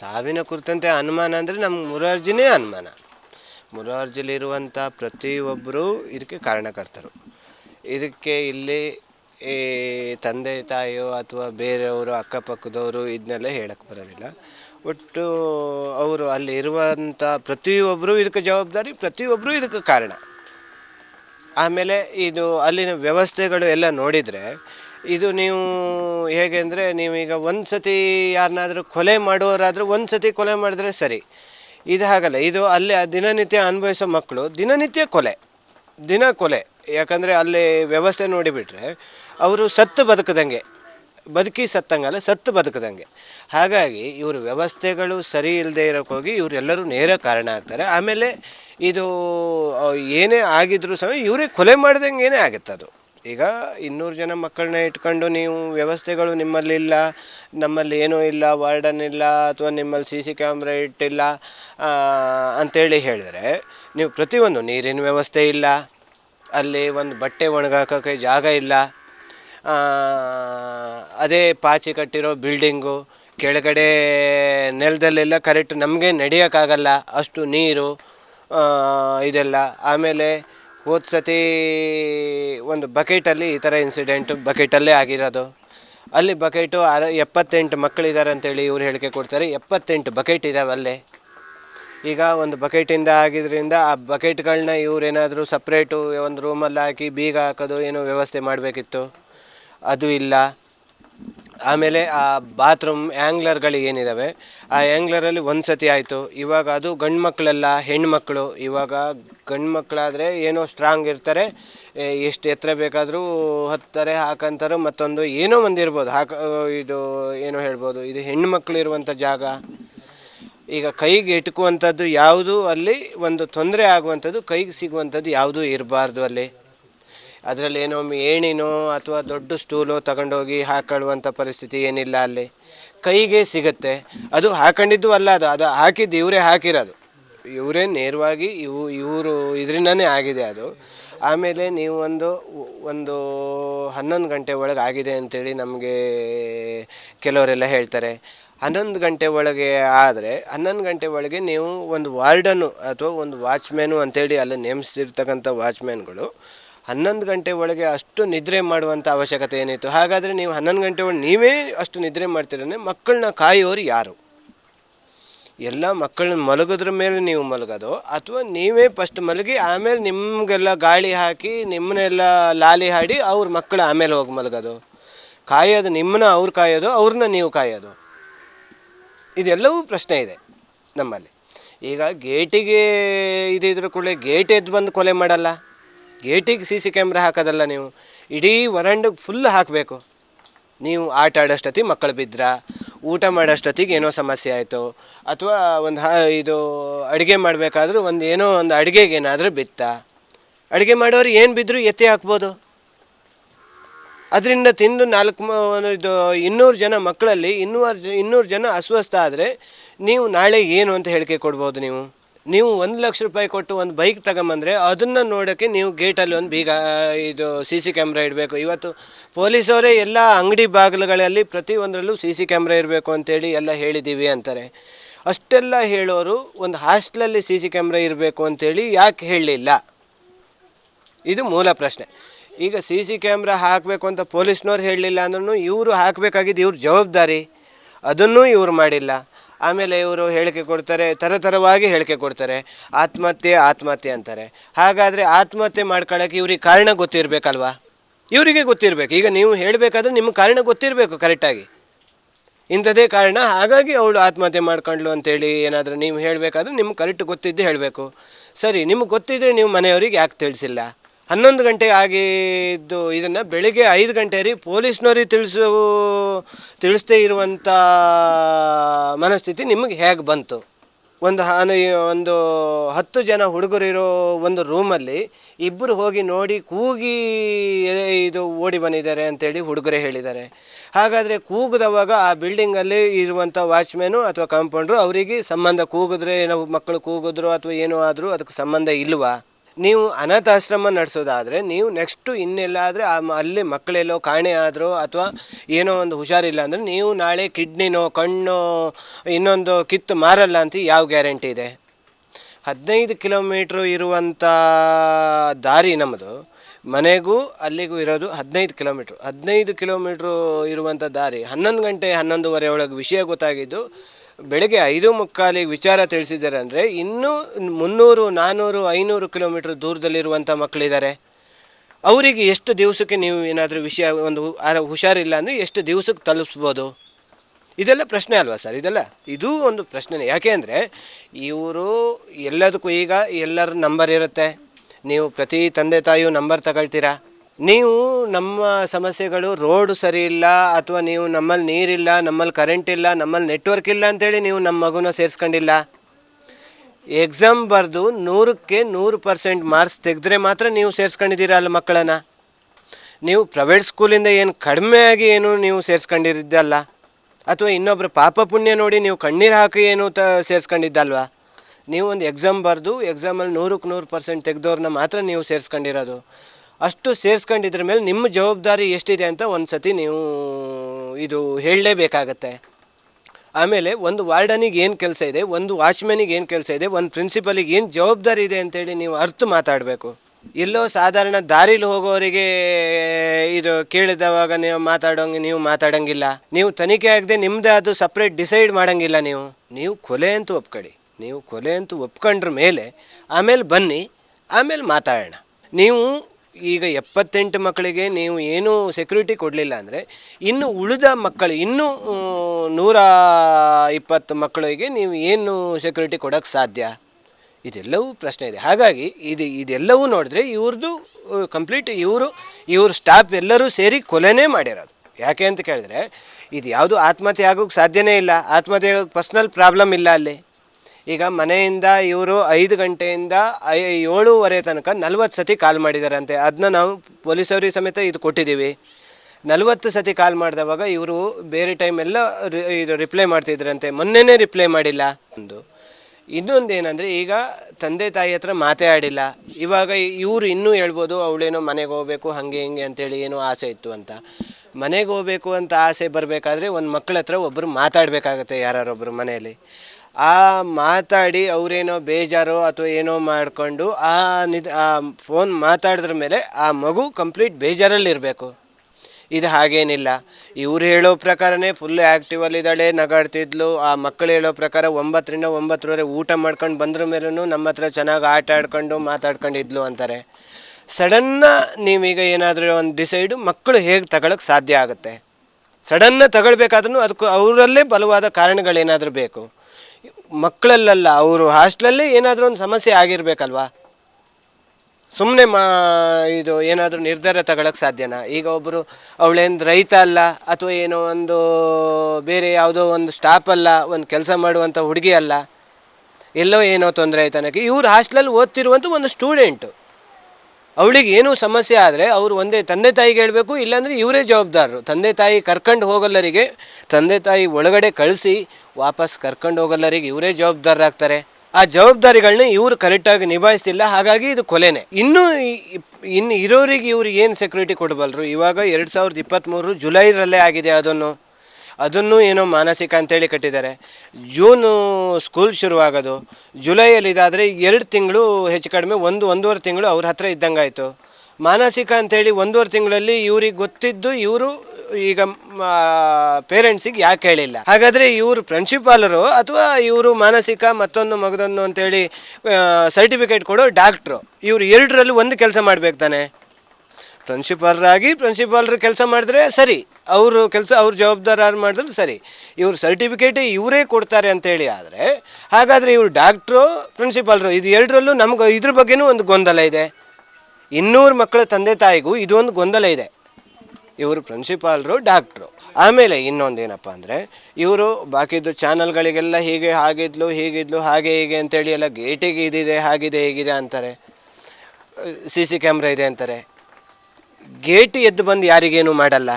ಸಾವಿನ ಕುರಿತಂತೆ ಅನುಮಾನ ಅಂದರೆ ನಮ್ಮ ಮುರಾರ್ಜಿನೇ ಅನುಮಾನ. ಮುರಾರ್ಜಿಲಿರುವಂಥ ಪ್ರತಿಯೊಬ್ಬರೂ ಇದಕ್ಕೆ ಕಾರಣಕರ್ತರು. ಇದಕ್ಕೆ ಇಲ್ಲಿ ಈ ತಂದೆ, ತಾಯಿಯೋ ಅಥವಾ ಬೇರೆಯವರು ಅಕ್ಕಪಕ್ಕದವರು ಇದನ್ನೆಲ್ಲ ಹೇಳಕ್ಕೆ ಬರೋದಿಲ್ಲ. ಒಟ್ಟು ಅವರು ಅಲ್ಲಿ ಇರುವಂಥ ಪ್ರತಿಯೊಬ್ಬರು ಇದಕ್ಕೆ ಜವಾಬ್ದಾರಿ, ಪ್ರತಿಯೊಬ್ಬರು ಇದಕ್ಕೆ ಕಾರಣ. ಆಮೇಲೆ ಇದು ಅಲ್ಲಿನ ವ್ಯವಸ್ಥೆಗಳು ಎಲ್ಲ ನೋಡಿದರೆ ಇದು ನೀವು ಹೇಗೆ ಅಂದರೆ ನೀವೀಗ ಒಂದು ಸತಿ ಯಾರನ್ನಾದರೂ ಕೊಲೆ ಮಾಡೋರಾದರೂ ಒಂದು ಸತಿ ಕೊಲೆ ಮಾಡಿದ್ರೆ ಸರಿ. ಇದು ಹಾಗಲ್ಲ, ಇದು ಅಲ್ಲಿ ದಿನನಿತ್ಯ ಅನುಭವಿಸೋ ಮಕ್ಕಳು, ದಿನನಿತ್ಯ ಕೊಲೆ, ದಿನ ಕೊಲೆ. ಯಾಕಂದರೆ ಅಲ್ಲಿ ವ್ಯವಸ್ಥೆ ನೋಡಿಬಿಟ್ರೆ ಅವರು ಸತ್ತು ಬದುಕದಂಗೆ, ಬದುಕಿ ಸತ್ತಂಗಲ್ಲ, ಸತ್ತು ಬದುಕದಂಗೆ. ಹಾಗಾಗಿ ಇವರು ವ್ಯವಸ್ಥೆಗಳು ಸರಿ ಇಲ್ಲದೆ ಇರೋಕ್ಕೋಗಿ ಇವರೆಲ್ಲರೂ ನೇರ ಕಾರಣ ಆಗ್ತಾರೆ. ಆಮೇಲೆ ಇದು ಏನೇ ಆಗಿದ್ರೂ ಸಹ ಇವರೇ ಕೊಲೆ ಮಾಡ್ದಂಗೆ ಏನೇ ಆಗುತ್ತೆ ಅದು ಈಗ ಇನ್ನೂರು ಜನ ಮಕ್ಕಳನ್ನ ಇಟ್ಕೊಂಡು ನೀವು ವ್ಯವಸ್ಥೆಗಳು ನಿಮ್ಮಲ್ಲಿ ಇಲ್ಲ, ನಮ್ಮಲ್ಲಿ ಏನೂ ಇಲ್ಲ, ವಾರ್ಡನ್ ಇಲ್ಲ ಅಥವಾ ನಿಮ್ಮಲ್ಲಿ ಸಿ ಸಿ ಕ್ಯಾಮ್ರಾ ಇಟ್ಟಿಲ್ಲ ಅಂತೇಳಿ ಹೇಳಿದ್ರೆ ನೀವು ಪ್ರತಿಯೊಂದು ನೀರಿನ ವ್ಯವಸ್ಥೆ ಇಲ್ಲ, ಅಲ್ಲಿ ಒಂದು ಬಟ್ಟೆ ಒಣಗಾಕೋಕ್ಕೆ ಜಾಗ ಇಲ್ಲ ಅದೇ ಪಾಚಿ ಕಟ್ಟಿರೋ ಬಿಲ್ಡಿಂಗು, ಕೆಳಗಡೆ ನೆಲದಲ್ಲೆಲ್ಲ ಕರೆಕ್ಟ್ ನಮಗೆ ನಡೆಯೋಕ್ಕಾಗಲ್ಲ ಅಷ್ಟು ನೀರು ಇದೆಲ್ಲ. ಆಮೇಲೆ ಹೋದ ಸತಿ ಒಂದು ಬಕೆಟಲ್ಲಿ ಈ ಥರ ಇನ್ಸಿಡೆಂಟು ಬಕೆಟಲ್ಲೇ ಆಗಿರೋದು. ಅಲ್ಲಿ ಬಕೆಟು ಅರ ಎಪ್ಪತ್ತೆಂಟು ಮಕ್ಕಳಿದ್ದಾರೆ ಅಂತೇಳಿ ಇವ್ರು ಹೇಳಿಕೆ ಕೊಡ್ತಾರೆ. ಎಪ್ಪತ್ತೆಂಟು ಬಕೆಟ್ ಇದ್ದಾವೆ ಈಗ ಒಂದು ಬಕೆಟಿಂದ ಆಗಿದ್ರಿಂದ ಆ ಬಕೆಟ್ಗಳನ್ನ ಇವರೇನಾದರೂ ಸಪ್ರೇಟು ಒಂದು ರೂಮಲ್ಲಿ ಹಾಕಿ ಬೀಗ ಹಾಕೋದು ಏನೋ ವ್ಯವಸ್ಥೆ ಮಾಡಬೇಕಿತ್ತು. ಅದು ಇಲ್ಲ. ಆಮೇಲೆ ಆ ಬಾತ್ರೂಮ್ ಆ್ಯಂಗ್ಲರ್ಗಳು ಏನಿದ್ದಾವೆ ಆ ಆ್ಯಂಗ್ಲರಲ್ಲಿ ಒಂದು ಸತಿ ಆಯಿತು. ಇವಾಗ ಅದು ಗಂಡು ಮಕ್ಕಳೆಲ್ಲ ಹೆಣ್ಮಕ್ಳು. ಇವಾಗ ಗಂಡು ಮಕ್ಕಳಾದರೆ ಏನೋ ಸ್ಟ್ರಾಂಗ್ ಇರ್ತಾರೆ ಎಷ್ಟು ಎತ್ತರ ಬೇಕಾದರೂ ಹತ್ತಾರೆ, ಹಾಕಂತಾರೆ, ಮತ್ತೊಂದು ಏನೋ ಒಂದು ಇರ್ಬೋದು. ಹಾಕ ಇದು ಏನೋ ಹೇಳ್ಬೋದು. ಇದು ಹೆಣ್ಮಕ್ಳು ಇರುವಂಥ ಜಾಗ. ಈಗ ಕೈಗೆ ಇಟ್ಕುವಂಥದ್ದು ಯಾವುದು ಅಲ್ಲಿ, ಒಂದು ತೊಂದರೆ ಆಗುವಂಥದ್ದು ಕೈಗೆ ಸಿಗುವಂಥದ್ದು ಯಾವುದೂ ಇರಬಾರ್ದು ಅಲ್ಲಿ? ಅದರಲ್ಲಿ ಏನೋ ಏಣಿನೋ ಅಥವಾ ದೊಡ್ಡ ಸ್ಟೂಲೋ ತಗೊಂಡೋಗಿ ಹಾಕೊಳ್ಳುವಂಥ ಪರಿಸ್ಥಿತಿ ಏನಿಲ್ಲ ಅಲ್ಲಿ. ಕೈಗೆ ಸಿಗುತ್ತೆ. ಅದು ಹಾಕೊಂಡಿದ್ದು ಅಲ್ಲ ಅದು. ಅದು ಹಾಕಿದ್ದು ಇವರೇ ಹಾಕಿರೋದು. ಇವರೇ ನೇರವಾಗಿ ಇವು, ಇವರು ಇದರಿಂದನೇ ಆಗಿದೆ ಅದು. ಆಮೇಲೆ ನೀವು ಒಂದು ಒಂದು ಹನ್ನೊಂದು ಗಂಟೆ ಒಳಗೆ ಆಗಿದೆ ಅಂತೇಳಿ ನಮಗೆ ಕೆಲವರೆಲ್ಲ ಹೇಳ್ತಾರೆ. ಹನ್ನೊಂದು ಗಂಟೆ ಒಳಗೆ ಆದರೆ, ಹನ್ನೊಂದು ಗಂಟೆ ಒಳಗೆ ನೀವು ಒಂದು ವಾರ್ಡನ್ನು ಅಥವಾ ಒಂದು ವಾಚ್ಮ್ಯಾನು ಅಂತೇಳಿ ಅಲ್ಲಿ ನೇಮಿಸಿರ್ತಕ್ಕಂಥ ವಾಚ್ಮ್ಯಾನ್ಗಳು ಹನ್ನೊಂದು ಗಂಟೆ ಒಳಗೆ ಅಷ್ಟು ನಿದ್ರೆ ಮಾಡುವಂಥ ಅವಶ್ಯಕತೆ ಏನಿತ್ತು? ಹಾಗಾದರೆ ನೀವು ಹನ್ನೊಂದು ಗಂಟೆ ಒಳಗೆ ನೀವೇ ಅಷ್ಟು ನಿದ್ರೆ ಮಾಡ್ತೀರನೆ ಮಕ್ಕಳನ್ನ ಕಾಯೋರು ಯಾರು? ಎಲ್ಲ ಮಕ್ಕಳನ್ನ ಮಲಗೋದ್ರ ಮೇಲೆ ನೀವು ಮಲಗೋದು ಅಥವಾ ನೀವೇ ಫಸ್ಟ್ ಮಲಗಿ ಆಮೇಲೆ ನಿಮಗೆಲ್ಲ ಗಾಳಿ ಹಾಕಿ ನಿಮ್ಮನ್ನೆಲ್ಲ ಲಾಲಿ ಹಾಡಿ ಅವ್ರ ಮಕ್ಕಳು ಆಮೇಲೆ ಹೋಗಿ ಮಲಗೋದು. ಕಾಯೋದು ನಿಮ್ಮನ್ನ ಅವ್ರು ಕಾಯೋದು, ಅವ್ರನ್ನ ನೀವು ಕಾಯೋದು. ಇದೆಲ್ಲವೂ ಪ್ರಶ್ನೆ ಇದೆ ನಮ್ಮಲ್ಲಿ. ಈಗ ಗೇಟಿಗೆ ಇದಿದ್ರ ಕೂಡಲೇ ಗೇಟ್ ಎದ್ದು ಬಂದು ಕೊಲೆ ಮಾಡಲ್ಲ? ಗೇಟಿಗೆ ಸಿ ಸಿ ಕ್ಯಾಮ್ರಾ ಹಾಕೋದಲ್ಲ ನೀವು? ಇಡೀ ವರಂಡಗೆ ಫುಲ್ ಹಾಕಬೇಕು. ನೀವು ಆಟ ಆಡೋಷ್ಟೊತ್ತಿಗೆ ಮಕ್ಕಳು ಬಿದ್ರ ಊಟ ಮಾಡೋಷ್ಟೊತ್ತಿಗೆ ಏನೋ ಸಮಸ್ಯೆ ಆಯಿತು, ಅಥವಾ ಒಂದು ಹಾ, ಇದು ಅಡುಗೆ ಮಾಡಬೇಕಾದ್ರೂ ಒಂದು ಏನೋ ಒಂದು ಅಡುಗೆಗೆ ಏನಾದರೂ ಬಿತ್ತ. ಅಡುಗೆ ಮಾಡೋರು ಏನು ಬಿದ್ದರೂ ಎತ್ತಿ ಹಾಕ್ಬೋದು. ಅದರಿಂದ ತಿಂದು ನಾಲ್ಕು ಇದು ಇನ್ನೂರು ಜನ ಮಕ್ಕಳಲ್ಲಿ ಇನ್ನೂರು ಇನ್ನೂರು ಜನ ಅಸ್ವಸ್ಥ ಆದರೆ ನೀವು ನಾಳೆ ಏನು ಅಂತ ಹೇಳಿಕೆ ಕೊಡ್ಬೋದು ನೀವು? ನೀವು ಒಂದು ಲಕ್ಷ ರೂಪಾಯಿ ಕೊಟ್ಟು ಒಂದು ಬೈಕ್ ತಗೊಂಬಂದರೆ ಅದನ್ನು ನೋಡೋಕ್ಕೆ ನೀವು ಗೇಟಲ್ಲಿ ಒಂದು ಬೀಗ ಇದು ಸಿ ಸಿ ಕ್ಯಾಮ್ರಾ ಇಡಬೇಕು. ಇವತ್ತು ಪೊಲೀಸವರೇ ಎಲ್ಲ ಅಂಗಡಿ ಬಾಗಿಲುಗಳಲ್ಲಿ ಪ್ರತಿಯೊಂದರಲ್ಲೂ ಸಿ ಸಿ ಕ್ಯಾಮ್ರಾ ಇರಬೇಕು ಅಂತೇಳಿ ಎಲ್ಲ ಹೇಳಿದ್ದೀವಿ ಅಂತಾರೆ. ಅಷ್ಟೆಲ್ಲ ಹೇಳೋರು ಒಂದು ಹಾಸ್ಟ್ಲಲ್ಲಿ ಸಿ ಸಿ ಕ್ಯಾಮ್ರಾ ಇರಬೇಕು ಅಂತೇಳಿ ಯಾಕೆ ಹೇಳಲಿಲ್ಲ? ಇದು ಮೂಲ ಪ್ರಶ್ನೆ. ಈಗ ಸಿ ಸಿ ಕ್ಯಾಮ್ರಾ ಹಾಕಬೇಕು ಅಂತ ಪೊಲೀಸ್ನವ್ರು ಹೇಳಲಿಲ್ಲ ಅಂದ್ರೂ ಇವರು ಹಾಕಬೇಕಾಗಿದ್ದು ಇವ್ರ ಜವಾಬ್ದಾರಿ. ಅದನ್ನೂ ಇವ್ರು ಮಾಡಿಲ್ಲ. ಆಮೇಲೆ ಇವರು ಹೇಳಿಕೆ ಕೊಡ್ತಾರೆ ಥರಥರವಾಗಿ ಹೇಳಿಕೆ ಕೊಡ್ತಾರೆ. ಆತ್ಮಹತ್ಯೆ ಆತ್ಮಹತ್ಯೆ ಅಂತಾರೆ. ಹಾಗಾದರೆ ಆತ್ಮಹತ್ಯೆ ಮಾಡ್ಕೊಳ್ಳೋಕೆ ಇವ್ರಿಗೆ ಕಾರಣ ಗೊತ್ತಿರಬೇಕಲ್ವಾ? ಇವರಿಗೆ ಗೊತ್ತಿರಬೇಕು. ಈಗ ನೀವು ಹೇಳಬೇಕಾದ್ರೆ ನಿಮ್ಗೆ ಕಾರಣ ಗೊತ್ತಿರಬೇಕು ಕರೆಕ್ಟಾಗಿ. ಇಂಥದ್ದೇ ಕಾರಣ. ಹಾಗಾಗಿ ಅವಳು ಆತ್ಮಹತ್ಯೆ ಮಾಡ್ಕೊಂಡ್ಲು ಅಂತೇಳಿ ಏನಾದರೂ ನೀವು ಹೇಳಬೇಕಾದ್ರೆ ನಿಮ್ಗೆ ಕರೆಕ್ಟ್ ಗೊತ್ತಿದ್ದು ಹೇಳಬೇಕು. ಸರಿ, ನಿಮ್ಗೆ ಗೊತ್ತಿದ್ದರೆ ನೀವು ಮನೆಯವರಿಗೆ ಯಾಕೆ ತಿಳಿಸಿಲ್ಲ? ಹನ್ನೊಂದು ಗಂಟೆ ಆಗಿದ್ದು ಇದನ್ನು ಬೆಳಿಗ್ಗೆ ಐದು ರೀ ಪೊಲೀಸ್ನವ್ರಿಗೆ ತಿಳಿಸು ತಿಳಿಸದೇ ಇರುವಂಥ ಮನಸ್ಥಿತಿ ನಿಮಗೆ ಹೇಗೆ ಬಂತು? ಒಂದು ಹಾನು ಒಂದು ಹತ್ತು ಜನ ಹುಡುಗರು ಇರೋ ಒಂದು ರೂಮಲ್ಲಿ ಇಬ್ಬರು ಹೋಗಿ ನೋಡಿ ಕೂಗಿ ಇದು ಓಡಿ ಬಂದಿದ್ದಾರೆ ಅಂತೇಳಿ ಹುಡುಗರೇ ಹೇಳಿದ್ದಾರೆ. ಹಾಗಾದರೆ ಕೂಗಿದವಾಗ ಆ ಬಿಲ್ಡಿಂಗಲ್ಲಿ ಇರುವಂಥ ವಾಚ್ಮ್ಯಾನು ಅಥವಾ ಕಾಂಪೌಂಡ್ರು ಅವರಿಗೆ ಸಂಬಂಧ ಕೂಗಿದ್ರೆ ಏನೋ ಮಕ್ಕಳು ಕೂಗಿದ್ರು ಅಥವಾ ಏನೋ ಆದರೂ ಅದಕ್ಕೆ ಸಂಬಂಧ ಇಲ್ವಾ? ನೀವು ಅನಾಥಾಶ್ರಮ ನಡೆಸೋದಾದರೆ ನೀವು ನೆಕ್ಸ್ಟು ಇನ್ನೆಲ್ಲಾದರೆ ಅಲ್ಲಿ ಮಕ್ಕಳೆಲ್ಲೋ ಕಾಣೆ ಆದರೂ ಅಥವಾ ಏನೋ ಒಂದು ಹುಷಾರಿಲ್ಲ ಅಂದರೆ ನೀವು ನಾಳೆ ಕಿಡ್ನಿನೋ, ಕಣ್ಣೋ, ಇನ್ನೊಂದು ಕಿತ್ತು ಮಾರಲ್ಲ ಅಂತ ಯಾವ ಗ್ಯಾರಂಟಿ ಇದೆ? ಹದಿನೈದು ಕಿಲೋಮೀಟ್ರ್ ಇರುವಂಥ ದಾರಿ ನಮ್ಮದು ಮನೆಗೂ ಅಲ್ಲಿಗೂ ಇರೋದು ಹದಿನೈದು ಕಿಲೋಮೀಟ್ರ್. ಹದಿನೈದು ಕಿಲೋಮೀಟ್ರು ಇರುವಂಥ ದಾರಿ. ಹನ್ನೊಂದು ಗಂಟೆ ಹನ್ನೊಂದುವರೆ ಒಳಗೆ ವಿಷಯ ಗೊತ್ತಾಗಿದ್ದು ಬೆಳಗ್ಗೆ ಐದು ಮುಕ್ಕಾಲಿಗೆ ವಿಚಾರ ತಿಳಿಸಿದ್ದಾರೆ ಅಂದರೆ ಇನ್ನೂ ಮುನ್ನೂರು ನಾನ್ನೂರು ಐನೂರು ಕಿಲೋಮೀಟ್ರ್ ದೂರದಲ್ಲಿರುವಂಥ ಮಕ್ಕಳಿದ್ದಾರೆ. ಅವರಿಗೆ ಎಷ್ಟು ದಿವಸಕ್ಕೆ ನೀವು ಏನಾದರೂ ವಿಷಯ, ಒಂದು ಹುಷಾರಿಲ್ಲ ಅಂದರೆ ಎಷ್ಟು ದಿವಸಕ್ಕೆ ತಲುಪಿಸ್ಬೋದು? ಇದೆಲ್ಲ ಪ್ರಶ್ನೆ ಅಲ್ವಾ ಸರ್? ಇದೆಲ್ಲ, ಇದೂ ಒಂದು ಪ್ರಶ್ನೆನೇ. ಯಾಕೆ ಅಂದರೆ ಇವರು ಎಲ್ಲದಕ್ಕೂ ಈಗ ಎಲ್ಲರ ನಂಬರ್ ಇರುತ್ತೆ. ನೀವು ಪ್ರತಿ ತಂದೆ ತಾಯಿಯು ನಂಬರ್ ತಗೊಳ್ತೀರಾ? ನೀವು ನಮ್ಮ ಸಮಸ್ಯೆಗಳು ರೋಡ್ ಸರಿ ಇಲ್ಲ ಅಥವಾ ನೀವು ನಮ್ಮಲ್ಲಿ ನೀರಿಲ್ಲ, ನಮ್ಮಲ್ಲಿ ಕರೆಂಟ್ ಇಲ್ಲ, ನಮ್ಮಲ್ಲಿ ನೆಟ್ವರ್ಕ್ ಇಲ್ಲ ಅಂತೇಳಿ ನೀವು ನಮ್ಮ ಮಗುನ ಸೇರಿಸ್ಕೊಂಡಿಲ್ಲ. ಎಕ್ಸಾಮ್ ಬರೆದು ನೂರಕ್ಕೆ ನೂರು ಪರ್ಸೆಂಟ್ ಮಾರ್ಕ್ಸ್ ತೆಗೆದ್ರೆ ಮಾತ್ರ ನೀವು ಸೇರಿಸ್ಕೊಂಡಿದ್ದೀರ ಅಲ್ಲ ಮಕ್ಕಳನ್ನು? ನೀವು ಪ್ರೈವೇಟ್ ಸ್ಕೂಲಿಂದ ಏನು ಕಡಿಮೆಯಾಗಿ ಏನು ನೀವು ಸೇರಿಸ್ಕೊಂಡಿದ್ದಲ್ಲ? ಅಥವಾ ಇನ್ನೊಬ್ಬರ ಪಾಪ ಪುಣ್ಯ ನೋಡಿ ನೀವು ಕಣ್ಣೀರು ಹಾಕಿ ಏನು ತ ಸೇರಿಸ್ಕೊಂಡಿದ್ದಲ್ವಾ? ನೀವು ಒಂದು ಎಕ್ಸಾಮ್ ಬರೆದು ಎಕ್ಸಾಮಲ್ಲಿ ನೂರಕ್ಕೆ ನೂರು ಪರ್ಸೆಂಟ್ ತೆಗೆದವ್ರನ್ನ ಮಾತ್ರ ನೀವು ಸೇರಿಸ್ಕೊಂಡಿರೋದು. ಅಷ್ಟು ಸೇರಿಸ್ಕೊಂಡಿದ್ರ ಮೇಲೆ ನಿಮ್ಮ ಜವಾಬ್ದಾರಿ ಎಷ್ಟಿದೆ ಅಂತ ಒಂದು ಸತಿ ನೀವು ಇದು ಹೇಳಲೇಬೇಕಾಗತ್ತೆ. ಆಮೇಲೆ ಒಂದು ವಾರ್ಡನಿಗೆ ಏನು ಕೆಲಸ ಇದೆ, ಒಂದು ವಾಚ್ಮ್ಯಾನಿಗೆ ಏನು ಕೆಲಸ ಇದೆ, ಒಂದು ಪ್ರಿನ್ಸಿಪಲಿಗೆ ಏನು ಜವಾಬ್ದಾರಿ ಇದೆ ಅಂತೇಳಿ ನೀವು ಅರ್ಥ ಮಾತಾಡಬೇಕು. ಎಲ್ಲೋ ಸಾಧಾರಣ ದಾರಿಲಿ ಹೋಗೋರಿಗೆ ಇದು ಕೇಳಿದವಾಗ ನೀವು ಮಾತಾಡೋಂಗೆ ನೀವು ಮಾತಾಡೋಂಗಿಲ್ಲ. ನೀವು ತನಿಖೆ ಆಗದೆ ನಿಮ್ಮದೇ ಅದು ಸಪ್ರೇಟ್ ಡಿಸೈಡ್ ಮಾಡೋಂಗಿಲ್ಲ ನೀವು. ನೀವು ಕೊಲೆ ಅಂತೂ ಒಪ್ಕೊಳ್ಳಿ. ನೀವು ಕೊಲೆ ಅಂತೂ ಒಪ್ಕೊಂಡ್ರ ಮೇಲೆ ಆಮೇಲೆ ಬನ್ನಿ, ಆಮೇಲೆ ಮಾತಾಡೋಣ. ನೀವು ಈಗ ಎಪ್ಪತ್ತೆಂಟು ಮಕ್ಕಳಿಗೆ ನೀವು ಏನೂ ಸೆಕ್ಯೂರಿಟಿ ಕೊಡಲಿಲ್ಲ ಅಂದರೆ ಇನ್ನು ಉಳಿದ ಮಕ್ಕಳು, ಇನ್ನೂ ನೂರ ಇಪ್ಪತ್ತು ಮಕ್ಕಳಿಗೆ ನೀವು ಏನು ಸೆಕ್ಯೂರಿಟಿ ಕೊಡೋಕ್ಕೆ ಸಾಧ್ಯ? ಇದೆಲ್ಲವೂ ಪ್ರಶ್ನೆ ಇದೆ. ಹಾಗಾಗಿ ಇದು, ಇದೆಲ್ಲವೂ ನೋಡಿದ್ರೆ ಇವ್ರದ್ದು ಕಂಪ್ಲೀಟ್ ಇವರು, ಇವ್ರ ಸ್ಟಾಫ್ ಎಲ್ಲರೂ ಸೇರಿ ಕೊಲೆನೇ ಮಾಡಿರೋದು. ಯಾಕೆ ಅಂತ ಕೇಳಿದ್ರೆ, ಇದು ಯಾವುದು ಆತ್ಮಹತ್ಯೆ ಆಗೋಕ್ಕೆ ಸಾಧ್ಯನೇ ಇಲ್ಲ. ಆತ್ಮಹತ್ಯೆ ಆಗೋಕ್ಕೆ ಪರ್ಸ್ನಲ್ ಪ್ರಾಬ್ಲಮ್ ಇಲ್ಲ ಅಲ್ಲಿ. ಈಗ ಮನೆಯಿಂದ ಇವರು ಐದು ಗಂಟೆಯಿಂದ ಐ, ಏಳೂವರೆ ತನಕ ನಲ್ವತ್ತು ಸತಿ ಕಾಲ್ ಮಾಡಿದಾರಂತೆ. ಅದನ್ನ ನಾವು ಪೊಲೀಸವ್ರಿಗೆ ಸಮೇತ ಇದು ಕೊಟ್ಟಿದ್ದೀವಿ. ನಲವತ್ತು ಸತಿ ಕಾಲ್ ಮಾಡಿದವಾಗ ಇವರು ಬೇರೆ ಟೈಮ್ ಎಲ್ಲ ರಿ- ಇದು ರಿಪ್ಲೈ ಮಾಡ್ತಿದ್ರಂತೆ. ಮೊನ್ನೆನೇ ರಿಪ್ಲೈ ಮಾಡಿಲ್ಲ. ಒಂದು. ಇನ್ನೊಂದು ಏನಂದರೆ ಈಗ ತಂದೆ ತಾಯಿ ಹತ್ರ ಮಾತೇ ಆಡಿಲ್ಲ. ಇವಾಗ ಇವರು ಇನ್ನೂ ಹೇಳ್ಬೋದು, ಅವಳೇನೋ ಮನೆಗೆ ಹೋಗಬೇಕು, ಹಾಗೆ ಹಿಂಗೆ ಅಂತೇಳಿ ಏನೋ ಆಸೆ ಇತ್ತು ಅಂತ. ಮನೆಗೆ ಹೋಗಬೇಕು ಅಂತ ಆಸೆ ಬರಬೇಕಾದ್ರೆ ಒಂದು ಮಕ್ಕಳ ಹತ್ರ ಒಬ್ಬರು ಮಾತಾಡಬೇಕಾಗತ್ತೆ ಯಾರೊಬ್ಬರು ಮನೆಯಲ್ಲಿ. ಆ ಮಾತಾಡಿ ಅವರೇನೋ ಬೇಜಾರೋ ಅಥವಾ ಏನೋ ಮಾಡಿಕೊಂಡು ಆ ನಿದ್ ಆ ಫೋನ್ ಮಾತಾಡಿದ್ರ ಮೇಲೆ ಆ ಮಗು ಕಂಪ್ಲೀಟ್ ಬೇಜಾರಲ್ಲಿರಬೇಕು. ಇದು ಹಾಗೇನಿಲ್ಲ. ಇವ್ರು ಹೇಳೋ ಪ್ರಕಾರನೇ ಫುಲ್ ಆ್ಯಕ್ಟಿವಲ್ಲಿದ್ದಾಳೆ ನಗಾಡ್ತಿದ್ಲು. ಆ ಮಕ್ಕಳು ಹೇಳೋ ಪ್ರಕಾರ ಒಂಬತ್ತರಿಂದ ಒಂಬತ್ತರವರೆ ಊಟ ಮಾಡ್ಕೊಂಡು ಬಂದ್ರ ಮೇಲೂ ನಮ್ಮ ಹತ್ರ ಚೆನ್ನಾಗಿ ಆಟ ಆಡ್ಕೊಂಡು ಮಾತಾಡ್ಕೊಂಡಿದ್ಲು ಅಂತಾರೆ. ಸಡನ್ನ ನೀವೀಗ ಏನಾದರೂ ಒಂದು ಡಿಸೈಡು ಮಕ್ಕಳು ಹೇಗೆ ತಗೊಳಕ್ಕೆ ಸಾಧ್ಯ ಆಗುತ್ತೆ? ಸಡನ್ನ ತಗೊಳ್ಬೇಕಾದ್ರೂ ಅದಕ್ಕೂ ಅವರಲ್ಲೇ ಬಲವಾದ ಕಾರಣಗಳೇನಾದರೂ ಬೇಕು. ಮಕ್ಕಳಲ್ಲಲ್ಲ, ಅವರು ಹಾಸ್ಟ್ಲಲ್ಲಿ ಏನಾದರೂ ಒಂದು ಸಮಸ್ಯೆ ಆಗಿರಬೇಕಲ್ವಾ? ಸುಮ್ಮನೆ ಮಾ, ಇದು ಏನಾದರೂ ನಿರ್ಧಾರ ತಗೊಳಕ್ಕೆ ಸಾಧ್ಯನಾ? ಈಗ ಒಬ್ಬರು ಅವಳೇನು ರೈತ ಅಲ್ಲ, ಅಥವಾ ಏನೋ ಒಂದು ಬೇರೆ ಯಾವುದೋ ಒಂದು ಸ್ಟಾಫ್ ಅಲ್ಲ, ಒಂದು ಕೆಲಸ ಮಾಡುವಂಥ ಹುಡುಗಿ ಅಲ್ಲ, ಎಲ್ಲೋ ಏನೋ ತೊಂದರೆ ಆಯ್ತು ಅನ್ನೋಕ್ಕೆ ಇವ್ರು ಹಾಸ್ಟ್ಲಲ್ಲಿ ಓದ್ತಿರುವಂಥ ಒಂದು ಸ್ಟೂಡೆಂಟು ಅವಳಿಗೆ ಏನೂ ಸಮಸ್ಯೆ ಆದರೆ ಅವರು ಒಂದೇ ತಂದೆ ತಾಯಿಗೆ ಹೇಳಬೇಕು, ಇಲ್ಲಾಂದರೆ ಇವರೇ ಜವಾಬ್ದಾರರು. ತಂದೆ ತಾಯಿ ಕರ್ಕೊಂಡು ಹೋಗಲ್ಲರಿಗೆ, ತಂದೆ ತಾಯಿ ಒಳಗಡೆ ಕಳಿಸಿ ವಾಪಸ್ ಕರ್ಕೊಂಡು ಹೋಗಲ್ಲರಿಗೆ ಇವರೇ ಜವಾಬ್ದಾರರಾಗ್ತಾರೆ ಆ ಜವಾಬ್ದಾರಿಗಳನ್ನ ಇವರು ಕರೆಕ್ಟಾಗಿ ನಿಭಾಯಿಸ್ತಿಲ್ಲ, ಹಾಗಾಗಿ ಇದು ಕೊಲೆನೇ. ಇನ್ನೂ ಇನ್ನು ಇರೋರಿಗೆ ಇವ್ರಿಗೆ ಏನು ಸೆಕ್ಯೂರಿಟಿ ಕೊಡಬಲ್ಲರು ಇವಾಗ ಎರಡು ಸಾವಿರದ ಇಪ್ಪತ್ತ್ಮೂರು ಜುಲೈರಲ್ಲೇ ಆಗಿದೆ ಅದನ್ನು. ಅದನ್ನು ಏನೋ ಮಾನಸಿಕ ಅಂತೇಳಿ ಕಟ್ಟಿದ್ದಾರೆ. June school ಶುರುವಾಗೋದು. ಜುಲೈಯಲ್ಲಿ ಇದಾದರೆ ಎರಡು ತಿಂಗಳು ಹೆಚ್ಚು ಕಡಿಮೆ ಒಂದು, ಒಂದೂವರೆ ತಿಂಗಳು ಅವ್ರ ಹತ್ರ ಇದ್ದಂಗಾಯಿತು. ಮಾನಸಿಕ ಅಂತೇಳಿ ಒಂದೂವರೆ ತಿಂಗಳಲ್ಲಿ ಇವ್ರಿಗೆ ಗೊತ್ತಿದ್ದು ಇವರು ಈಗ ಪೇರೆಂಟ್ಸಿಗೆ ಯಾಕೆ ಹೇಳಿಲ್ಲ ಹಾಗಾದರೆ ಇವರು ಪ್ರಿನ್ಸಿಪಾಲರು ಅಥವಾ ಇವರು ಮಾನಸಿಕ ಮತ್ತೊಂದು ಮಗದೊಂದು ಅಂತೇಳಿ ಸರ್ಟಿಫಿಕೇಟ್ ಕೊಡೋ ಡಾಕ್ಟ್ರು ಇವರು ಎರಡರಲ್ಲಿ ಒಂದು ಕೆಲಸ ಮಾಡ್ಬೇಕು ತಾನೆ? ಪ್ರಿನ್ಸಿಪಾಲರಾಗಿ ಪ್ರಿನ್ಸಿಪಾಲರು ಕೆಲಸ ಮಾಡಿದ್ರೆ ಸರಿ, ಅವರು ಕೆಲಸ, ಅವ್ರ ಜವಾಬ್ದಾರ ಮಾಡಿದ್ರೆ ಸರಿ. ಇವರು ಸರ್ಟಿಫಿಕೇಟ್ ಇವರೇ ಕೊಡ್ತಾರೆ ಅಂತೇಳಿ ಆದರೆ, ಹಾಗಾದರೆ ಇವರು ಡಾಕ್ಟ್ರು ಪ್ರಿನ್ಸಿಪಾಲ್ರು ಇದು ಎರಡರಲ್ಲೂ ನಮ್ಗೆ, ಇದ್ರ ಬಗ್ಗೆನೂ ಒಂದು ಗೊಂದಲ ಇದೆ. ಇನ್ನೂರು ಮಕ್ಕಳ ತಂದೆ ತಾಯಿಗೂ ಇದೊಂದು ಗೊಂದಲ ಇದೆ. ಇವರು ಪ್ರಿನ್ಸಿಪಾಲ್ರು ಡಾಕ್ಟ್ರು ಆಮೇಲೆ ಇನ್ನೊಂದು ಏನಪ್ಪ ಅಂದರೆ, ಇವರು ಬಾಕಿದ್ದು ಚಾನಲ್ಗಳಿಗೆಲ್ಲ ಹೀಗೆ ಹಾಗಿದ್ಲು, ಹೀಗಿದ್ಲು, ಹಾಗೆ ಹೀಗೆ ಅಂತೇಳಿ ಎಲ್ಲ ಗೇಟಿಗೆ ಇದಿದೆ, ಹಾಗಿದೆ, ಹೀಗಿದೆ ಅಂತಾರೆ. ಸಿ ಸಿ ಕ್ಯಾಮ್ರಾ ಇದೆ ಅಂತಾರೆ. ಗೇಟ್ ಎದ್ದು ಬಂದು ಯಾರಿಗೇನು ಮಾಡಲ್ಲ.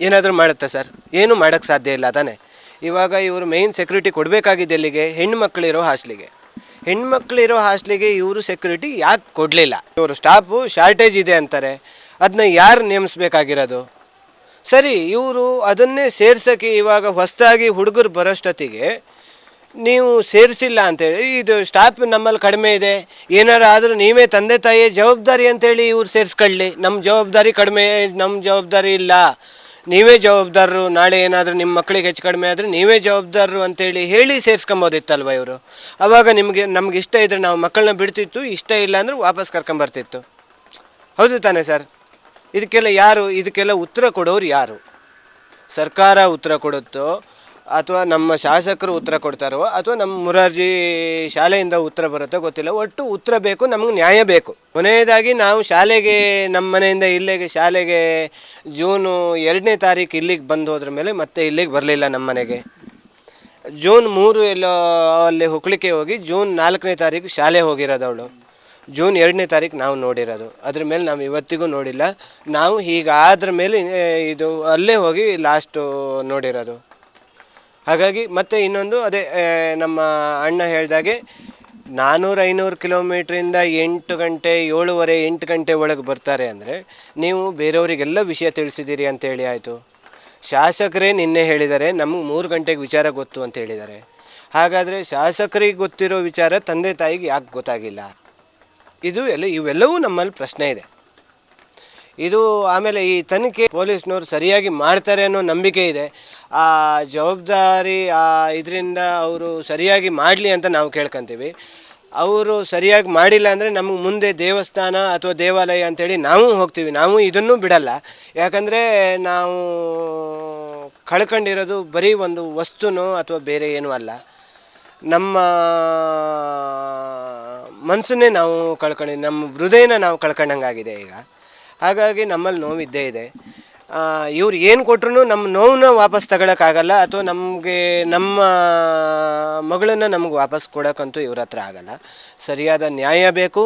ಏನಾದರೂ ಮಾಡುತ್ತಾ ಸರ್? ಏನು ಮಾಡೋಕ್ಕೆ ಸಾಧ್ಯ ಇಲ್ಲ ತಾನೇ? ಇವಾಗ ಇವರು ಮೇಯ್ನ್ ಸೆಕ್ಯೂರಿಟಿ ಕೊಡಬೇಕಾಗಿದೆ ಎಲ್ಲಿಗೆ? ಹೆಣ್ಣು ಮಕ್ಕಳಿರೋ ಹಾಸ್ಟ್ಲಿಗೆ. ಹೆಣ್ಮಕ್ಳಿರೋ ಹಾಸ್ಲಿಗೆ ಇವರು ಸೆಕ್ಯೂರಿಟಿ ಯಾಕೆ ಕೊಡಲಿಲ್ಲ? ಇವರು ಸ್ಟಾಫು ಶಾರ್ಟೇಜ್ ಇದೆ ಅಂತಾರೆ. ಅದನ್ನ ಯಾರು ನೇಮಿಸ್ಬೇಕಾಗಿರೋದು? ಸರಿ, ಇವರು ಅದನ್ನೇ ಸೇರ್ಸೋಕ್ಕೆ ಇವಾಗ ಹೊಸದಾಗಿ ಹುಡುಗರು ಬರೋಷ್ಟೊತ್ತಿಗೆ ನೀವು ಸೇರಿಸಿಲ್ಲ ಅಂತೇಳಿ, ಇದು ಸ್ಟಾಫ್ ನಮ್ಮಲ್ಲಿ ಕಡಿಮೆ ಇದೆ, ಏನಾರು ಆದರೂ ನೀವೇ ತಂದೆ ತಾಯಿಯ ಜವಾಬ್ದಾರಿ ಅಂತೇಳಿ ಇವ್ರು ಸೇರಿಸ್ಕೊಳ್ಳಿ. ನಮ್ಮ ಜವಾಬ್ದಾರಿ ಕಡಿಮೆ ನಮ್ಮ ಜವಾಬ್ದಾರಿ ಇಲ್ಲ. ನೀವೇ ಜವಾಬ್ದಾರರು, ನಾಳೆ ಏನಾದರೂ ನಿಮ್ಮ ಮಕ್ಕಳಿಗೆ ಹೆಚ್ಚು ಕಡಿಮೆ ಆದರೆ ನೀವೇ ಜವಾಬ್ದಾರರು ಅಂತೇಳಿ ಹೇಳಿ ಸೇರಿಸ್ಕೊಂಬೋದಿತ್ತಲ್ವ ಇವರು? ಆವಾಗ ನಿಮಗೆ, ನಮ್ಗೆ ಇಷ್ಟ ಇದ್ದರೆ ನಾವು ಮಕ್ಕಳನ್ನ ಬಿಡ್ತಿತ್ತು, ಇಷ್ಟ ಇಲ್ಲ ಅಂದ್ರೆ ವಾಪಸ್ ಕರ್ಕೊಂಬರ್ತಿತ್ತು. ಹೌದು ತಾನೇ ಸರ್. ಇದಕ್ಕೆಲ್ಲ ಯಾರು, ಇದಕ್ಕೆಲ್ಲ ಉತ್ತರ ಕೊಡೋರು ಯಾರು? ಸರ್ಕಾರ ಉತ್ತರ ಕೊಡುತ್ತೋ, ಅಥವಾ ನಮ್ಮ ಶಾಸಕರು ಉತ್ತರ ಕೊಡ್ತಾರೋ, ಅಥವಾ ನಮ್ಮ ಮುರಾರ್ಜಿ ಶಾಲೆಯಿಂದ ಉತ್ತರ ಬರುತ್ತೋ ಗೊತ್ತಿಲ್ಲ. ಒಟ್ಟು ಉತ್ತರ ಬೇಕು, ನಮಗೆ ನ್ಯಾಯ ಬೇಕು. ಕೊನೆಯದಾಗಿ ನಾವು ಶಾಲೆಗೆ, ನಮ್ಮ ಮನೆಯಿಂದ ಇಲ್ಲಿಗೆ ಶಾಲೆಗೆ ಜೂನು ಎರಡನೇ ತಾರೀಕು ಇಲ್ಲಿಗೆ ಬಂದು ಹೋದ್ರ ಮೇಲೆ ಮತ್ತೆ ಇಲ್ಲಿಗೆ ಬರಲಿಲ್ಲ ನಮ್ಮ ಮನೆಗೆ. ಜೂನ್ ಮೂರು ಎಲ್ಲೋ ಅಲ್ಲಿ ಹುಕ್ಳಿಕೆ ಹೋಗಿ, ಜೂನ್ ನಾಲ್ಕನೇ ತಾರೀಕು ಶಾಲೆ ಹೋಗಿರೋದವಳು ಜೂನ್ ಎರಡನೇ ತಾರೀಕು ನಾವು ನೋಡಿರೋದು. ಅದ್ರ ಮೇಲೆ ನಾವು ಇವತ್ತಿಗೂ ನೋಡಿಲ್ಲ. ನಾವು ಹೀಗಾದ್ರ ಮೇಲೆ ಇದು ಅಲ್ಲೇ ಹೋಗಿ ಲಾಸ್ಟು ನೋಡಿರೋದು. ಹಾಗಾಗಿ ಮತ್ತೆ ಇನ್ನೊಂದು ಅದೇ ನಮ್ಮ ಅಣ್ಣ ಹೇಳ್ದಾಗೆ ನಾನ್ನೂರು ಐನೂರು ಕಿಲೋಮೀಟ್ರಿಂದ ಎಂಟು ಗಂಟೆ, ಏಳುವರೆ, ಎಂಟು ಗಂಟೆ ಒಳಗೆ ಬರ್ತಾರೆ ಅಂದರೆ ನೀವು ಬೇರೆಯವರಿಗೆಲ್ಲ ವಿಷಯ ತಿಳಿಸಿದ್ದೀರಿ ಅಂತೇಳಿ ಆಯಿತು. ಶಾಸಕರೇ ನಿನ್ನೆ ಹೇಳಿದ್ದಾರೆ, ನಮಗೆ ಮೂರು ಗಂಟೆಗೆ ವಿಚಾರ ಗೊತ್ತು ಅಂತ ಹೇಳಿದ್ದಾರೆ. ಹಾಗಾದರೆ ಶಾಸಕರಿಗೆ ಗೊತ್ತಿರೋ ವಿಚಾರ ತಂದೆ ತಾಯಿಗೆ ಯಾಕೆ ಗೊತ್ತಾಗಿಲ್ಲ? ಇದು ಎಲ್ಲ ಇವೆಲ್ಲವೂ ನಮ್ಮಲ್ಲಿ ಪ್ರಶ್ನೆ ಇದೆ. ಇದು ಆಮೇಲೆ ಈ ತನಿಖೆ ಪೊಲೀಸ್ನವರು ಸರಿಯಾಗಿ ಮಾಡ್ತಾರೆ ಅನ್ನೋ ನಂಬಿಕೆ ಇದೆ. ಆ ಜವಾಬ್ದಾರಿ, ಆ ಇದರಿಂದ ಅವರು ಸರಿಯಾಗಿ ಮಾಡಲಿ ಅಂತ ನಾವು ಕೇಳ್ಕೊಂತೀವಿ. ಅವರು ಸರಿಯಾಗಿ ಮಾಡಿಲ್ಲ ಅಂದರೆ ನಮಗೆ ಮುಂದೆ ದೇವಸ್ಥಾನ ಅಥವಾ ದೇವಾಲಯ ಅಂತೇಳಿ ನಾವು ಹೋಗ್ತೀವಿ. ನಾವು ಇದನ್ನು ಬಿಡಲ್ಲ. ಯಾಕಂದರೆ ನಾವು ಕಳ್ಕೊಂಡಿರೋದು ಬರೀ ಒಂದು ವಸ್ತುನೋ ಅಥವಾ ಬೇರೆ ಏನೂ ಅಲ್ಲ. ನಮ್ಮ ಮನಸ್ಸನ್ನೇ ನಾವು ಕಳ್ಕೊಂಡು, ನಮ್ಮ ಹೃದಯನ ನಾವು ಕಳ್ಕೊಂಡಂಗಾಗಿದೆ ಈಗ. ಹಾಗಾಗಿ ನಮ್ಮಲ್ಲಿ ನೋವಿದ್ದೇ ಇದೆ. ಇವ್ರು ಏನು ಕೊಟ್ರು ನಮ್ಮ ನೋವನ್ನ ವಾಪಸ್ ತಗೊಳಕ್ಕಾಗಲ್ಲ, ಅಥವಾ ನಮಗೆ ನಮ್ಮ ಮಗಳನ್ನು ನಮ್ಗೆ ವಾಪಸ್ ಕೊಡೋಕ್ಕಂತೂ ಇವ್ರ ಹತ್ರ ಆಗಲ್ಲ. ಸರಿಯಾದ ನ್ಯಾಯ ಬೇಕು,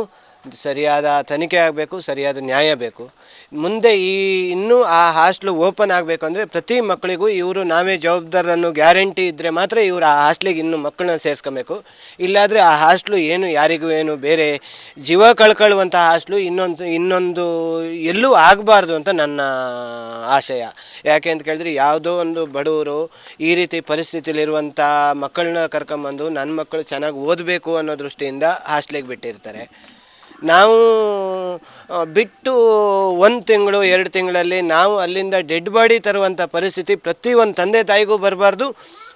ಸರಿಯಾದ ತನಿಖೆ ಆಗಬೇಕು, ಸರಿಯಾದ ನ್ಯಾಯ ಬೇಕು. ಮುಂದೆ ಈ ಇನ್ನೂ ಆ ಹಾಸ್ಟ್ಲು ಓಪನ್ ಆಗಬೇಕು ಅಂದರೆ ಪ್ರತಿ ಮಕ್ಕಳಿಗೂ ಇವರು ನಾವೇ ಜವಾಬ್ದಾರನ್ನು ಗ್ಯಾರಂಟಿ ಇದ್ದರೆ ಮಾತ್ರ ಇವರು ಆ ಹಾಸ್ಟ್ಲಿಗೆ ಇನ್ನು ಮಕ್ಕಳನ್ನ ಸೇರಿಸ್ಕೊಬೇಕು. ಇಲ್ಲಾದರೆ ಆ ಹಾಸ್ಟ್ಲು ಏನು ಯಾರಿಗೂ ಏನು ಬೇರೆ ಜೀವ ಕಳ್ಕೊಳ್ಳುವಂಥ ಹಾಸ್ಟ್ಲು ಇನ್ನೊಂದು ಇನ್ನೊಂದು ಎಲ್ಲೂ ಆಗಬಾರ್ದು ಅಂತ ನನ್ನ ಆಶಯ. ಯಾಕೆ ಅಂತ ಕೇಳಿದ್ರೆ ಯಾವುದೋ ಒಂದು ಬಡವರು ಈ ರೀತಿ ಪರಿಸ್ಥಿತಿಲಿರುವಂಥ ಮಕ್ಕಳನ್ನ ಕರ್ಕೊಂಬಂದು ನನ್ನ ಮಕ್ಕಳು ಚೆನ್ನಾಗಿ ಓದಬೇಕು ಅನ್ನೋ ದೃಷ್ಟಿಯಿಂದ ಹಾಸ್ಟ್ಲಿಗೆ ಬಿಟ್ಟಿರ್ತಾರೆ. ನಾವು ಬಿಟ್ಟು ಒಂದು ತಿಂಗಳು, ಎರಡು ತಿಂಗಳಲ್ಲಿ ನಾವು ಅಲ್ಲಿಂದ ಡೆಡ್ ಬಾಡಿ ತರುವಂಥ ಪರಿಸ್ಥಿತಿ ಪ್ರತಿಯೊಂದು ತಂದೆ ತಾಯಿಗೂ ಬರಬಾರ್ದು.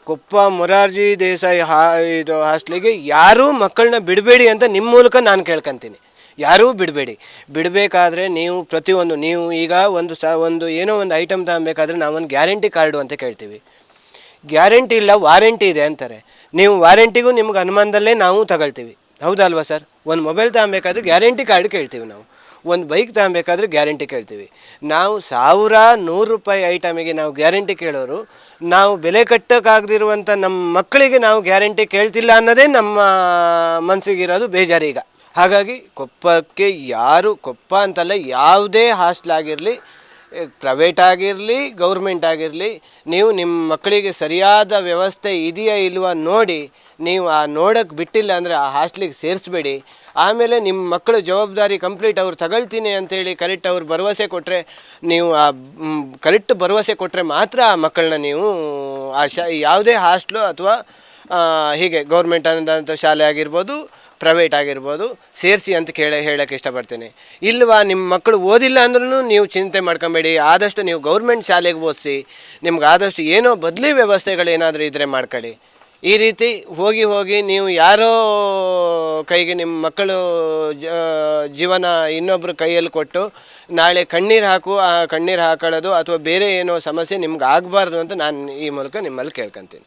ಕೊಪ್ಪ ಮೊರಾರ್ಜಿ ದೇಸಾಯಿ ಹಾ, ಇದು ಹಾಸ್ಟ್ಲಿಗೆ ಯಾರೂ ಮಕ್ಕಳನ್ನ ಬಿಡಬೇಡಿ ಅಂತ ನಿಮ್ಮ ಮೂಲಕ ನಾನು ಕೇಳ್ಕೊತೀನಿ. ಯಾರೂ ಬಿಡಬೇಡಿ. ಬಿಡಬೇಕಾದ್ರೆ ನೀವು ಪ್ರತಿಯೊಂದು ನೀವು ಈಗ ಒಂದು ಸ, ಒಂದು ಏನೋ ಒಂದು ಐಟಮ್ ತಗೊಬೇಕಾದ್ರೆ ನಾವೊಂದು ಗ್ಯಾರಂಟಿ ಕಾರ್ಡು ಅಂತ ಕೇಳ್ತೀವಿ. ಗ್ಯಾರಂಟಿ ಇಲ್ಲ, ವಾರಂಟಿ ಇದೆ ಅಂತಾರೆ. ನೀವು ವಾರಂಟಿಗೂ ನಿಮ್ಗೆ ಅನುಮಾನದಲ್ಲೇ ನಾವು ತಗೊಳ್ತೀವಿ. ಹೌದಲ್ವಾ ಸರ್? ಒಂದು ಮೊಬೈಲ್ ತಗೊಬೇಕಾದ್ರೆ ಗ್ಯಾರಂಟಿ ಕಾರ್ಡ್ ಕೇಳ್ತೀವಿ ನಾವು. ಒಂದು ಬೈಕ್ ತಗೊಬೇಕಾದ್ರೆ ಗ್ಯಾರಂಟಿ ಕೇಳ್ತೀವಿ. ನಾವು ಸಾವಿರ ನೂರು ರೂಪಾಯಿ ಐಟಮಿಗೆ ನಾವು ಗ್ಯಾರಂಟಿ ಕೇಳೋರು, ನಾವು ಬೆಲೆ ಕಟ್ಟೋಕ್ಕಾಗದಿರುವಂಥ ನಮ್ಮ ಮಕ್ಕಳಿಗೆ ನಾವು ಗ್ಯಾರಂಟಿ ಕೇಳ್ತಿಲ್ಲ ಅನ್ನೋದೇ ನಮ್ಮ ಮನಸ್ಸಿಗಿರೋದು ಬೇಜಾರೀಗ ಹಾಗಾಗಿ ಕೊಪ್ಪಕ್ಕೆ ಯಾರು ಕೊಪ್ಪ ಅಂತಲ್ಲ ಯಾವುದೇ ಹಾಸ್ಟ್ಲ್ ಆಗಿರಲಿ ಪ್ರೈವೇಟ್ ಆಗಿರಲಿ ಗೌರ್ಮೆಂಟ್ ಆಗಿರಲಿ, ನೀವು ನಿಮ್ಮ ಮಕ್ಕಳಿಗೆ ಸರಿಯಾದ ವ್ಯವಸ್ಥೆ ಇದೆಯಾ ಇಲ್ವಾ ನೋಡಿ, ನೀವು ಆ ನೋಡೋಕ್ಕೆ ಬಿಟ್ಟಿಲ್ಲ ಅಂದರೆ ಆ ಹಾಸ್ಟ್ಲಿಗೆ ಸೇರಿಸ್ಬೇಡಿ. ಆಮೇಲೆ ನಿಮ್ಮ ಮಕ್ಕಳು ಜವಾಬ್ದಾರಿ ಕಂಪ್ಲೀಟ್ ಅವ್ರು ತಗೊಳ್ತೀನಿ ಅಂತೇಳಿ ಕರೆಕ್ಟ್ ಅವ್ರು ಭರವಸೆ ಕೊಟ್ಟರೆ ನೀವು ಆ ಕರೆಕ್ಟ್ ಭರವಸೆ ಕೊಟ್ಟರೆ ಮಾತ್ರ ಆ ಮಕ್ಕಳನ್ನ ನೀವು, ಆ ಶ, ಯಾವುದೇ ಹಾಸ್ಟ್ಲು ಅಥವಾ ಹೀಗೆ ಗೌರ್ಮೆಂಟ್ ಅನ್ನೋದಂಥ ಶಾಲೆ ಆಗಿರ್ಬೋದು ಪ್ರೈವೇಟ್ ಆಗಿರ್ಬೋದು, ಸೇರಿಸಿ ಅಂತ ಕೇಳಿ, ಹೇಳೋಕ್ಕೆ ಇಷ್ಟಪಡ್ತೀನಿ. ಇಲ್ವಾ ನಿಮ್ಮ ಮಕ್ಕಳು ಓದಿಲ್ಲ ಅಂದ್ರೂ ನೀವು ಚಿಂತೆ ಮಾಡ್ಕೊಬೇಡಿ, ಆದಷ್ಟು ನೀವು ಗೌರ್ಮೆಂಟ್ ಶಾಲೆಗೆ ಓದಿಸಿ, ನಿಮ್ಗೆ ಆದಷ್ಟು ಏನೋ ಬದಲಿ ವ್ಯವಸ್ಥೆಗಳೇನಾದರೂ ಇದ್ದರೆ ಮಾಡ್ಕೊಳ್ಳಿ. ಈ ರೀತಿ ಹೋಗಿ ಹೋಗಿ ನೀವು ಯಾರೋ ಕೈಗೆ ನಿಮ್ಮ ಮಕ್ಕಳು ಜೀವನ ಇನ್ನೊಬ್ಬರ ಕೈಯಲ್ಲಿ ಕೊಟ್ಟು ನಾಳೆ ಕಣ್ಣೀರು ಹಾಕು, ಆ ಕಣ್ಣೀರು ಹಾಕೊಳ್ಳೋದು ಅಥವಾ ಬೇರೆ ಏನೋ ಸಮಸ್ಯೆ ನಿಮ್ಗೆ ಆಗಬಾರ್ದು ಅಂತ ನಾನು ಈ ಮೂಲಕ ನಿಮ್ಮಲ್ಲಿ ಕೇಳ್ಕೊತೀನಿ.